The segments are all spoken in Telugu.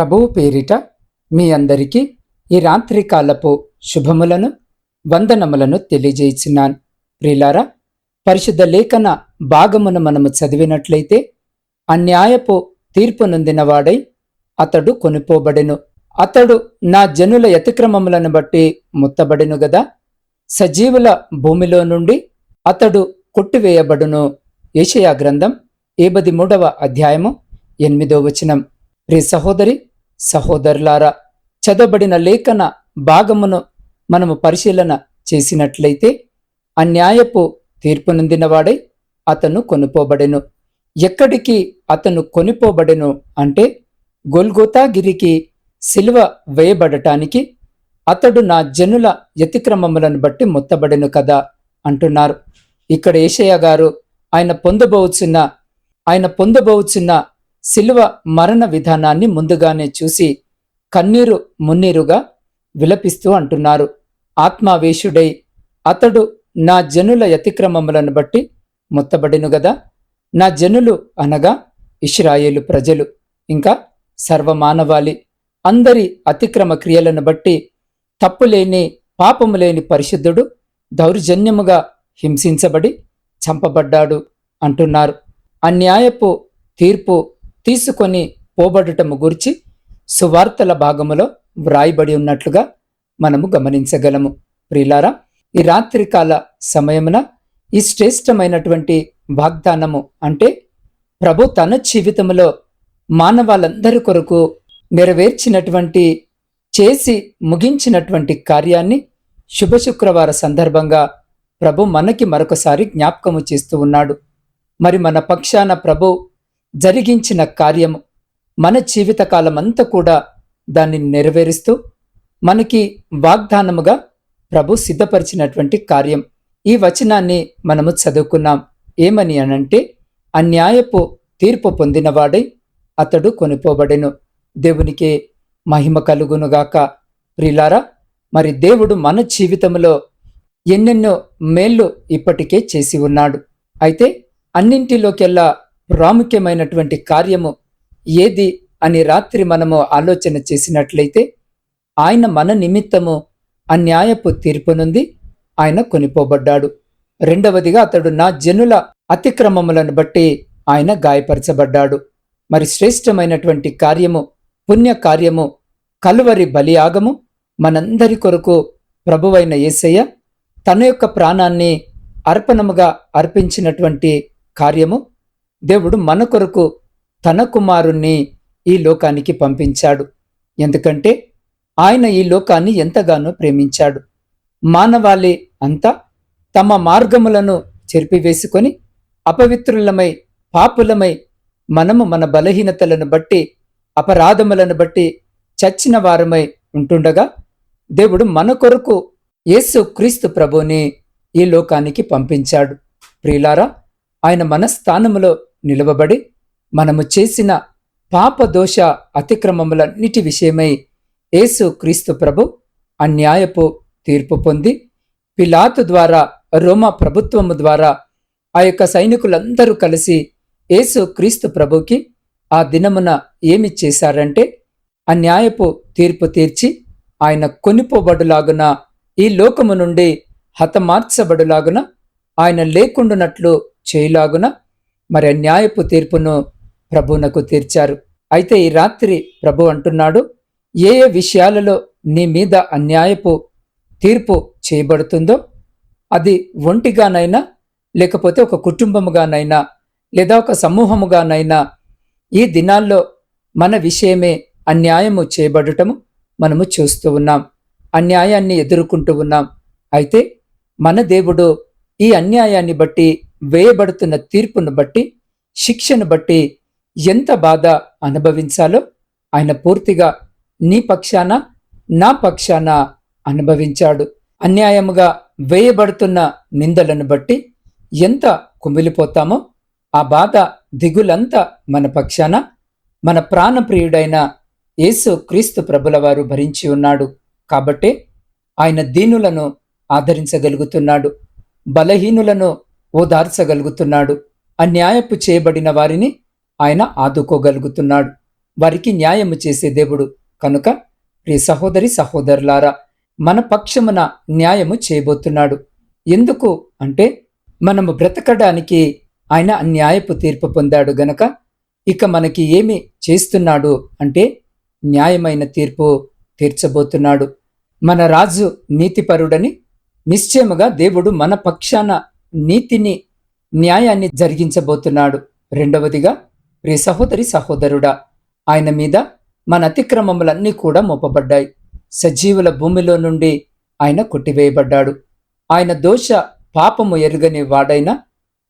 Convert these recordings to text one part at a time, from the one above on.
ప్రభువు పేరిట మీ అందరికీ ఈ రాత్రికాలపు శుభములను వందనములను తెలియజేస్తున్నాను ప్రిలారా పరిశుద్ధ లేఖన భాగమును మనము చదివినట్లయితే అన్యాయపు తీర్పు నొందినవాడై అతడు కొనుపోబడెను అతడు నా జనుల యతిక్రమములను బట్టి ముత్తబడెను గదా. సజీవుల భూమిలో నుండి అతడు కొట్టివేయబడును. ఏషయా గ్రంథం ఏబది మూడవ అధ్యాయము ఎనిమిదో వచనం. ప్రియ సహోదరి సహోదరులారా చదవబడిన లేఖన భాగమును మనము పరిశీలన చేసినట్లయితే అన్యాయపు తీర్పు నొందినవాడై అతను కొనుపోబడెను. ఎక్కడికి అతను కొనిపోబడెను అంటే గొల్గోతాగిరికి సిలువ వేయబడటానికి అతడు నా జనుల యతిక్రమములను బట్టి మొత్తబడెను కదా అంటున్నారు. ఇక్కడ ఏషయ్య గారు ఆయన పొందబోచున్న ఆయన పొందబోచున్న శిలువ మరణ విధానాన్ని ముందుగానే చూసి కన్నీరు మున్నీరుగా విలపిస్తూ అంటున్నారు. ఆత్మావేశుడై అతడు నా జనుల యతిక్రమములను బట్టి ముత్తబడిను గదా? నా జనులు అనగా ఇష్రాయేలు ప్రజలు ఇంకా సర్వమానవాళి. అందరి అతిక్రమ క్రియలను బట్టి తప్పులేని పాపము లేని పరిశుద్ధుడు దౌర్జన్యముగా హింసించబడి చంపబడ్డాడు అంటున్నారు. అన్యాయపు తీర్పు తీసుకొని పోబడటము గురించి సువార్తల భాగములో వ్రాయబడి ఉన్నట్లుగా మనము గమనించగలము. ప్రిలారా ఈ రాత్రికాల సమయమున ఈ శ్రేష్టమైనటువంటి వాగ్దానము అంటే ప్రభు తన జీవితంలో మానవాళ్ళందరి కొరకు నెరవేర్చినటువంటి చేసి ముగించినటువంటి కార్యాన్ని శుభ శుక్రవార సందర్భంగా ప్రభు మనకి మరొకసారి జ్ఞాపకము చేస్తూ ఉన్నాడు. మరి మన పక్షాన ప్రభు జరిగించిన కార్యము మన జీవితకాలమంతా కూడా దాన్ని నెరవేరుస్తూ మనకి వాగ్దానముగా ప్రభు సిద్ధపరిచినటువంటి కార్యం. ఈ వచనాన్ని మనము చదువుకున్నాం. ఏమని అనంటే అన్యాయపు తీర్పు పొందినవాడై అతడు కొనిపోబడెను. దేవునికి మహిమ కలుగునుగాక. ప్రిలారా మరి దేవుడు మన జీవితంలో ఎన్నెన్నో మేళ్ళు ఇప్పటికే చేసి ఉన్నాడు. అయితే అన్నింటిలోకెల్లా ప్రాముఖ్యమైనటువంటి కార్యము ఏది అని రాత్రి మనము ఆలోచన చేసినట్లయితే ఆయన మన నిమిత్తము అన్యాయపు తీర్పు నుండి ఆయన కొనిపోబడ్డాడు. రెండవదిగా అతడు నా జనుల అతిక్రమములను బట్టి ఆయన గాయపరచబడ్డాడు. మరి శ్రేష్టమైనటువంటి కార్యము పుణ్య కార్యము కలువరి బలియాగము మనందరి కొరకు ప్రభువైన యేసయ్య తన యొక్క ప్రాణాన్ని అర్పణముగా అర్పించినటువంటి కార్యము దేవుడు మన కొరకు తన కుమారుణ్ణి ఈ లోకానికి పంపించాడు. ఎందుకంటే ఆయన ఈ లోకాన్ని ఎంతగానో ప్రేమించాడు. మానవాళి అంతా తమ మార్గములను చెరిపివేసుకొని అపవిత్రులమై పాపులమై మనము మన బలహీనతలను బట్టి అపరాధములను బట్టి చచ్చిన వారమై ఉంటుండగా దేవుడు మన కొరకు యేసు క్రీస్తు ప్రభుని ఈ లోకానికి పంపించాడు. ప్రియులారా ఆయన మన స్థానములో నిలువబడి మనము చేసిన పాపదోష అతిక్రమములన్నిటి విషయమై యేసు క్రీస్తు ప్రభు అన్యాయపు తీర్పు పొంది పిలాతు ద్వారా రోమా ప్రభుత్వము ద్వారా ఆ యొక్క సైనికులందరూ కలిసి యేసు క్రీస్తు ప్రభుకి ఆ దినమున ఏమి చేశారంటే అన్యాయపు తీర్పు తీర్చి ఆయన కొనిపోబడులాగున ఈ లోకము నుండి హతమార్చబడులాగున ఆయన లేకుండునట్లు చేయలాగున మరి అన్యాయపు తీర్పును ప్రభునకు తీర్చారు. అయితే ఈ రాత్రి ప్రభు అంటున్నాడు ఏ ఏ విషయాలలో నీ మీద అన్యాయపు తీర్పు చేయబడుతుందో అది ఒంటిగానైనా లేకపోతే ఒక కుటుంబముగానైనా లేదా ఒక సమూహముగానైనా ఈ దినాల్లో మన విషయమే అన్యాయము చేయబడటము మనము చూస్తూ ఉన్నాం. అన్యాయాన్ని ఎదుర్కొంటూ ఉన్నాం. అయితే మన దేవుడు ఈ అన్యాయాన్ని బట్టి వేయబడుతున్న తీర్పును బట్టి శిక్షను బట్టి ఎంత బాధ అనుభవించాలో ఆయన పూర్తిగా నీ పక్షాన నా పక్షాన అనుభవించాడు. అన్యాయముగా వేయబడుతున్న నిందలను బట్టి ఎంత కుమిలిపోతామో ఆ బాధ దిగులంతా మన పక్షాన మన ప్రాణప్రియుడైన యేసు క్రీస్తు ప్రభుల వారు భరించి ఉన్నాడు. కాబట్టే ఆయన దీనులను ఆదరించగలుగుతున్నాడు. బలహీనులను ఓదార్చగలుగుతున్నాడు అన్యాయపు చేయబడిన వారిని ఆయన ఆదుకోగలుగుతున్నాడు. వారికి న్యాయము చేసే దేవుడు కనుక ప్రియ సహోదరి సహోదరులారా మన పక్షమున న్యాయము చేయబోతున్నాడు. ఎందుకు అంటే మనము బ్రతకడానికి ఆయన న్యాయపు తీర్పు పొందాడు గనక ఇక మనకి ఏమి చేస్తున్నాడు అంటే న్యాయమైన తీర్పు తీర్చబోతున్నాడు. మన రాజు నీతిపరుడని నిశ్చయముగా దేవుడు మన పక్షాన నీతిని న్యాయాన్ని జరిగించబోతున్నాడు. రెండవదిగా ప్రియ సహోదరి సహోదరుడా ఆయన మీద మన అతిక్రమములన్నీ కూడా మోపబడ్డాయి. సజీవుల భూమిలో నుండి ఆయన కొట్టివేయబడ్డాడు. ఆయన దోష పాపము ఎరుగని వాడైన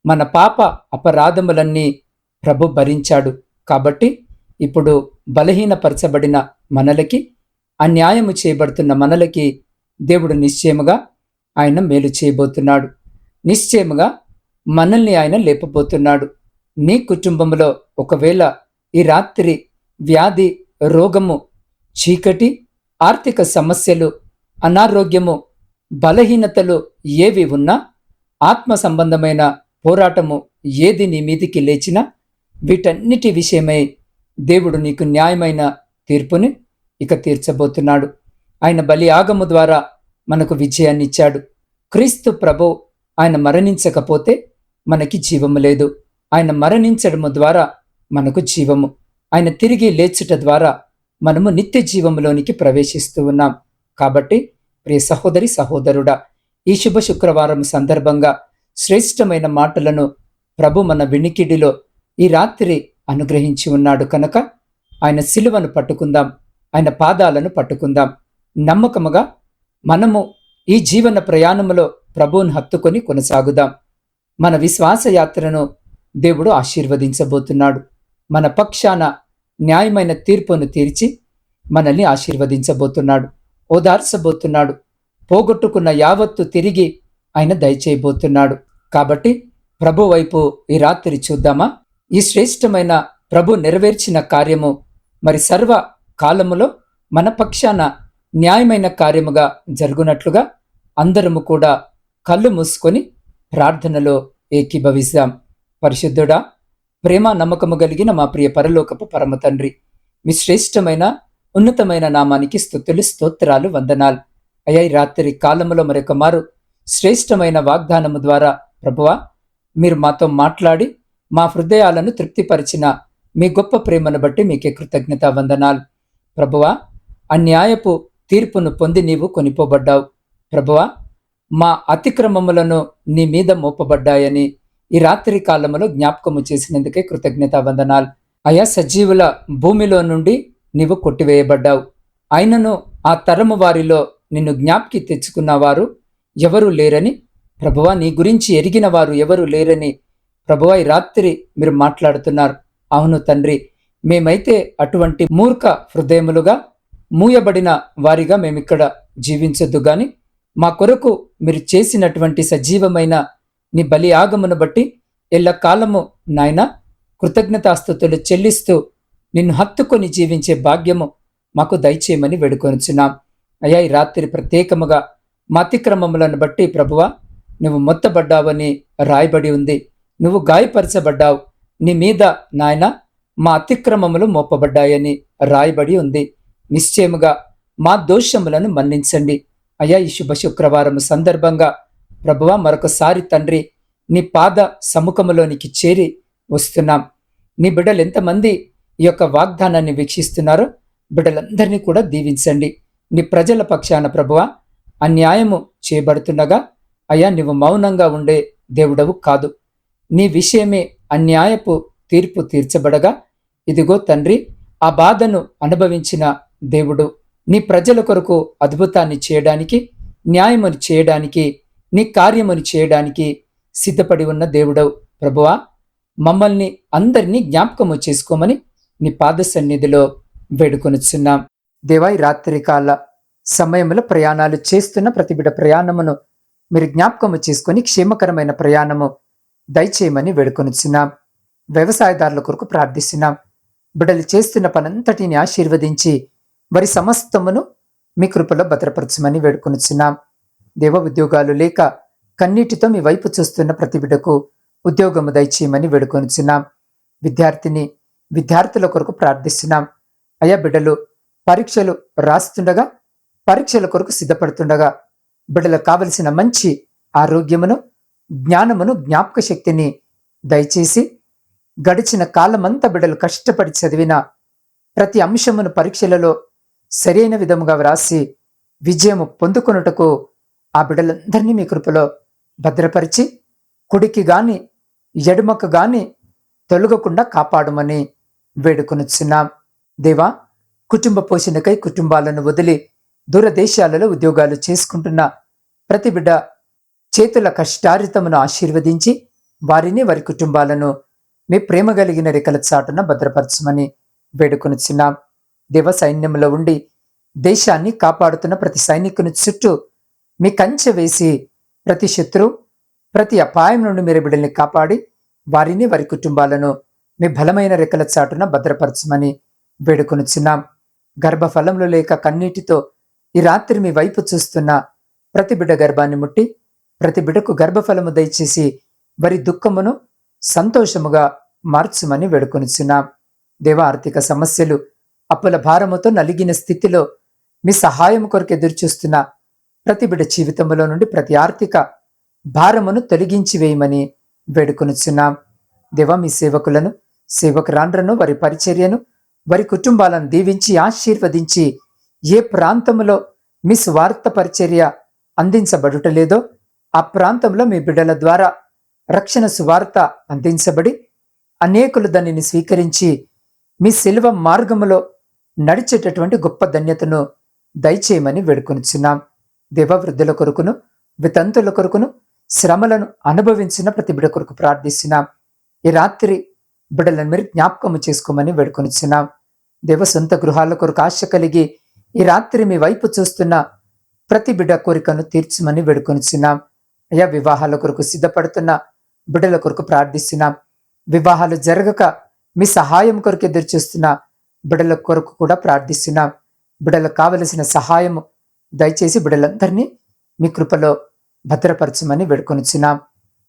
మన పాప అపరాధములన్నీ ప్రభు భరించాడు. కాబట్టి ఇప్పుడు బలహీనపరచబడిన మనలకి అన్యాయము చేయబడుతున్న మనలకి దేవుడు నిశ్చయముగా ఆయన మేలు చేయబోతున్నాడు. నిశ్చయముగా మనల్ని ఆయన లేపబోతున్నాడు. నీ కుటుంబంలో ఒకవేళ ఈ రాత్రి వ్యాధి రోగము చీకటి ఆర్థిక సమస్యలు అనారోగ్యము బలహీనతలు ఏవి ఉన్నా ఆత్మ సంబంధమైన పోరాటము ఏది నీ మీదికి లేచినా వీటన్నిటి విషయమై దేవుడు నీకు న్యాయమైన తీర్పుని ఇక తీర్చబోతున్నాడు. ఆయన బలి ఆగము ద్వారా మనకు విజయాన్ని ఇచ్చాడు క్రీస్తు ప్రభు ఆయన మరణించకపోతే మనకి జీవము లేదు. ఆయన మరణించడము ద్వారా మనకు జీవము. ఆయన తిరిగి లేచుట ద్వారా మనము నిత్య జీవములోనికి ప్రవేశిస్తూ ఉన్నాం. కాబట్టి ప్రియ సహోదరి సహోదరుడా ఈ శుభ శుక్రవారం సందర్భంగా శ్రేష్టమైన మాటలను ప్రభు మన వినికిడిలో ఈ రాత్రి అనుగ్రహించి ఉన్నాడు కనుక ఆయన సిలువను పట్టుకుందాం. ఆయన పాదాలను పట్టుకుందాం. నమ్మకముగా మనము ఈ జీవన ప్రయాణములో ప్రభువును హత్తుకొని కొనసాగుదాం. మన విశ్వాస యాత్రను దేవుడు ఆశీర్వదించబోతున్నాడు. మన పక్షాన న్యాయమైన తీర్పును తీర్చి మనల్ని ఆశీర్వదించబోతున్నాడు. ఓదార్చబోతున్నాడు. పోగొట్టుకున్న యావత్తు తిరిగి ఆయన దయచేయబోతున్నాడు. కాబట్టి ప్రభు వైపు ఈ రాత్రి చూద్దామా? ఈ శ్రేష్టమైన ప్రభు నెరవేర్చిన కార్యము మరి సర్వ కాలములో మన పక్షాన న్యాయమైన కార్యముగా జరుగునట్లుగా అందరము కూడా కళ్ళు మూసుకొని ప్రార్థనలో ఏకీభవిస్తాం. పరిశుద్ధుడా ప్రేమ నమ్మకము కలిగిన మా ప్రియ పరలోకపు పరమ తండ్రి మీ శ్రేష్టమైన ఉన్నతమైన నామానికి స్థుతులు స్తోత్రాలు వందనాలు. అయ్యా రాత్రి కాలములో మరొక మారు శ్రేష్టమైన వాగ్దానము ద్వారా ప్రభువా మీరు మాతో మాట్లాడి మా హృదయాలను తృప్తిపరిచిన మీ గొప్ప ప్రేమను బట్టి మీకే కృతజ్ఞత వందనాలు. ప్రభువా అన్యాయపు తీర్పును పొంది నీవు కొనిపోబడ్డావు. ప్రభువా మా అతిక్రమములను నీ మీద మోపబడ్డాయని ఈ రాత్రి కాలములో జ్ఞాపకము చేసినందుకే కృతజ్ఞత వందనాలు అయా సజీవుల భూమిలో నుండి నీవు కొట్టివేయబడ్డావు. అయినను ఆ తరము వారిలో నిన్ను జ్ఞాప్కి తెచ్చుకున్నవారు ఎవరూ లేరని ప్రభువా నీ గురించి ఎరిగిన వారు ఎవరు లేరని ప్రభువా ఈ రాత్రి మీరు మాట్లాడుతున్నారు. అవును తండ్రి మేమైతే అటువంటి మూర్ఖ హృదయములుగా మూయబడిన వారిగా మేమిక్కడ జీవించొద్దు కానీ మా కొరకు మీరు చేసినటువంటి సజీవమైన నీ బలి ఆగమును బట్టి ఎల్లకాలము నాయన కృతజ్ఞతాస్థుతులు చెల్లిస్తూ నిన్ను హత్తుకొని జీవించే భాగ్యము మాకు దయచేయమని వేడుకొనుచున్నాం. అయ్యా ఈ రాత్రి ప్రత్యేకముగా మా అతిక్రమములను బట్టి ప్రభువ నువ్వు మొత్తబడ్డావని రాయబడి ఉంది. నువ్వు గాయపరచబడ్డావు. నీ మీద నాయన మా అతిక్రమములు మోపబడ్డాయని రాయబడి ఉంది. నిశ్చయముగా మా దోషములను మన్నించండి. అయ్యా ఈ శుభ శుక్రవారం సందర్భంగా ప్రభువా మరొకసారి తండ్రి నీ పాద సముఖములోనికి చేరి వస్తున్నాం. నీ బిడ్డలు ఎంతమంది ఈ యొక్క వాగ్దానాన్ని వీక్షిస్తున్నారో బిడ్డలందరినీ కూడా దీవించండి. నీ ప్రజల పక్షాన ప్రభువా అన్యాయము చేయబడుతుండగా అయ్యా నువ్వు మౌనంగా ఉండే దేవుడవు కాదు. నీ విషయమే అన్యాయపు తీర్పు తీర్చబడగా ఇదిగో తండ్రి ఆ బాధను అనుభవించిన దేవుడు. నీ ప్రజల కొరకు అద్భుతాన్ని చేయడానికి న్యాయమని చేయడానికి నీ కార్యమని చేయడానికి సిద్ధపడి ఉన్న దేవుడవు ప్రభువా. మమ్మల్ని అందరినీ జ్ఞాపకము చేసుకోమని నీ పాద సన్నిధిలో వేడుకొనుచున్నాం దేవాయి రాత్రికాల సమయంలో ప్రయాణాలు చేస్తున్న ప్రతిబిడ ప్రయాణమును మీరు జ్ఞాపకము చేసుకొని క్షేమకరమైన ప్రయాణము దయచేయమని వేడుకొనిచున్నాం. వ్యవసాయదారుల కొరకు ప్రార్థిస్తున్నాం. బిడ్డలు చేస్తున్న పనంతటిని ఆశీర్వదించి వారి సమస్తమును మీ కృపలో భద్రపరచమని వేడుకొనిచున్నాం. దేవ ఉద్యోగాలు లేక కన్నీటితో మీ వైపు చూస్తున్న ప్రతి బిడ్డకు ఉద్యోగము దయచేయమని వేడుకొనిచున్నాం. విద్యార్థిని విద్యార్థుల కొరకు ప్రార్థిస్తున్నాం. అయా బిడ్డలు పరీక్షలు రాస్తుండగా పరీక్షల కొరకు సిద్ధపడుతుండగా బిడ్డలకు కావలసిన మంచి ఆరోగ్యమును జ్ఞానమును జ్ఞాపక శక్తిని దయచేసి గడిచిన కాలమంతా బిడ్డలు కష్టపడి చదివిన ప్రతి అంశమును పరీక్షలలో సరైన విధముగా వ్రాసి విజయము పొందుకొనుటకు ఆ బిడ్డలందరినీ మీ కృపలో భద్రపరిచి కుడికి గాని ఎడుమకు గాని తొలగకుండా కాపాడమని వేడుకొనుచున్నాం. దేవా కుటుంబ పోషణకై కుటుంబాలను వదిలి దూరదేశాలలో ఉద్యోగాలు చేసుకుంటున్న ప్రతి బిడ్డ చేతుల కష్టారితమును ఆశీర్వదించి వారిని వారి కుటుంబాలను మీ ప్రేమ కలిగిన రెక్కల చాటున భద్రపరచమని వేడుకొనుచున్నాం. దేవ సైన్యంలో ఉండి దేశాన్ని కాపాడుతున్న ప్రతి సైనికుని చుట్టూ మీ కంచె వేసి ప్రతి శత్రు ప్రతి అపాయం నుండి మీరు బిడ్డల్ని కాపాడి వారిని వారి కుటుంబాలను మీ బలమైన రెక్కల చాటున భద్రపరచమని వేడుకొనుచున్నాం. గర్భఫలంలో లేక కన్నీటితో ఈ రాత్రి మీ వైపు చూస్తున్న ప్రతి బిడ్డ గర్భాన్ని ముట్టి ప్రతి బిడ్డకు గర్భఫలము దయచేసి వారి దుఃఖమును సంతోషముగా మార్చుమని వేడుకొనిచున్నాం. దేవ ఆర్థిక సమస్యలు అప్పుల భారముతో నలిగిన స్థితిలో మీ సహాయం కొరకు ఎదురుచూస్తున్న ప్రతి బిడ జీవితంలో నుండి ప్రతి ఆర్థిక భారమును తొలగించి వేయమని వేడుకొనుచున్నాం. దేవ మీ సేవకులను సేవకురాండ్రను వారి పరిచర్యను వారి కుటుంబాలను దీవించి ఆశీర్వదించి ఏ ప్రాంతంలో మీ స్వార్థ పరిచర్య అందించబడుటలేదో ఆ ప్రాంతంలో మీ బిడ్డల ద్వారా రక్షణ సువార్త అందించబడి అనేకులు దానిని స్వీకరించి మీ శిల్వ మార్గములో నడిచేటటువంటి గొప్ప ధన్యతను దయచేయమని వేడుకొనిచున్నాం. దేవవృద్ధుల కొరకును వితంతుల కొరకును శ్రమలను అనుభవించిన ప్రతి బిడ కొరకు ప్రార్థిస్తున్నాం. ఈ రాత్రి బిడలను మీరు జ్ఞాపకము చేసుకోమని వేడుకొనిచున్నాం. దేవ సొంత గృహాల కొరకు ఆశ కలిగి ఈ రాత్రి మీ వైపు చూస్తున్న ప్రతి బిడ్డ కోరికను తీర్చమని వేడుకొనిచున్నాం. అయా వివాహాల కొరకు సిద్ధపడుతున్న బిడ్డల కొరకు ప్రార్థిస్తున్నాం. వివాహాలు జరగక మీ సహాయం కొరకు ఎదురు చూస్తున్న బిడల కొరకు కూడా ప్రార్థిస్తున్నాం. బిడలకు కావలసిన సహాయము దయచేసి బిడలందరినీ మీ కృపలో భద్రపరచమని వేడుకొనుచున్నాం.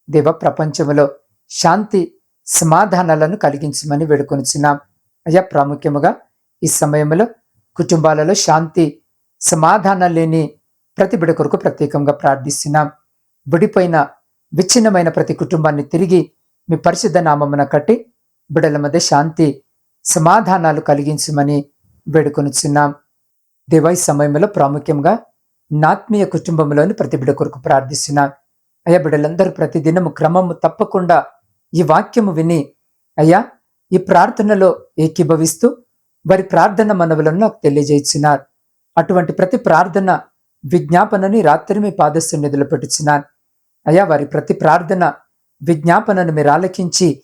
దేవ ప్రపంచంలో శాంతి సమాధానాలను కలిగించమని వేడుకొనుచున్నాం. అయ్యా ప్రాముఖ్యముగా ఈ సమయంలో కుటుంబాలలో శాంతి సమాధానం లేని ప్రతి బిడ కొరకు ప్రత్యేకంగా ప్రార్థిస్తున్నాం. విడిపోయిన విచ్ఛిన్నమైన ప్రతి కుటుంబాన్ని తిరిగి మీ పరిశుద్ధ నామమున కట్టి బిడల మధ్య శాంతి సమాధానాలు కలిగించమని వేడుకొనిచున్నాం. దివై సమయంలో ప్రాముఖ్యంగా నాత్మీయ కుటుంబంలోని ప్రతి బిడ కొరకు ప్రార్థిస్తున్నాం. అయ్యా బిడ్డలందరూ ప్రతిదినము క్రమము తప్పకుండా ఈ వాక్యము విని అయ్యా ఈ ప్రార్థనలో ఏకీభవిస్తూ వారి ప్రార్థన మనవులను నాకు తెలియజేయించినారు అటువంటి ప్రతి ప్రార్థన విజ్ఞాపనని రాత్రి మీ పాదస్సు పెట్టుచున్నాను. అయ్యా వారి ప్రతి ప్రార్థన విజ్ఞాపనను మీరు ఆలకించి